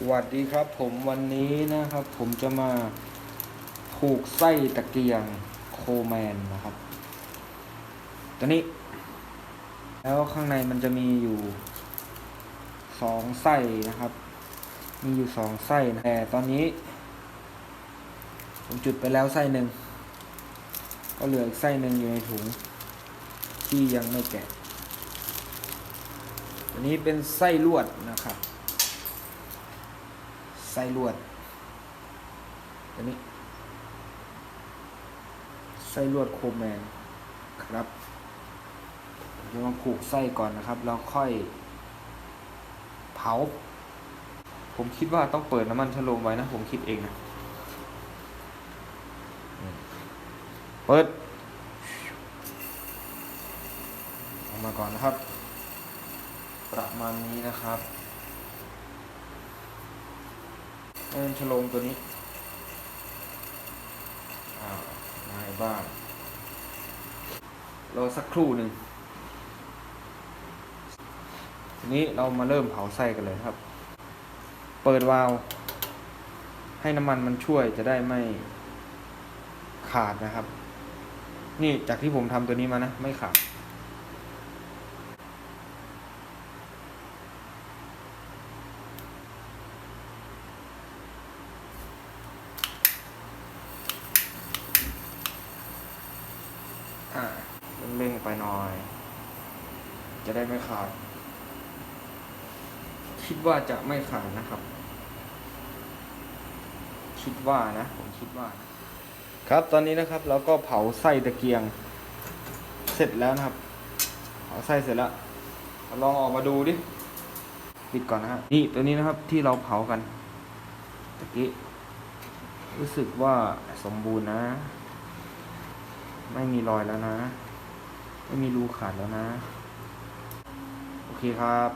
สวัสดีครับผมวันนี้นะครับ ผมจะมาผูกไส้ตะเกียงโคแมนนะครับ ตัวนี้ แล้วข้างในมันจะมีอยู่สองไส้นะครับ มีอยู่สองไส้นะแต่ตอนนี้ ผมจุดไปแล้วไส้หนึ่งก็เหลืออีกไส้หนึ่งอยู่ในถุง ที่ยังไม่แกะตัวนี้เป็นไส้ลวดนะครับ ส้ลวดตัวนี้ ไส้ลวดโคแมนครับเดี๋ยวมาผูกไส้ก่อนนะครับ แล้วค่อย เผา ผมคิดว่าต้องเปิดน้ำมันชะโลมไว้นะ ผมคิดเองนะ เปิดออกมาก่อนนะครับ ประมาณนี้นะครับ น้ำมันชโลมตัวนี้ อ้าวมาอีกบ้างรอสักครู่หนึ่ง ทีนี้เรามาเริ่มเผาไส้กันเลยครับ เปิดวาล์วให้น้ำมันมันช่วยจะได้ไม่ขาดนะครับ นี่จากที่ผมทำตัวนี้มานะ ไม่ขาด อ่าเร่งไปหน่อย จะได้ไม่ขาด คิดว่าจะไม่ขาดนะครับ คิดว่านะ ผมคิดว่า ครับตอนนี้นะครับเราก็เผาไส้ตะเกียง เสร็จแล้วนะครับ เผาไส้เสร็จแล้วลองออกมาดูดิปิดก่อนนะฮะนี่ตัวนี้นะครับที่เราเผากันตะกี้รู้สึกว่าสมบูรณ์นะ ไม่มีรอยแล้วนะ ไม่มีรูขาดแล้วนะ โอเคครับ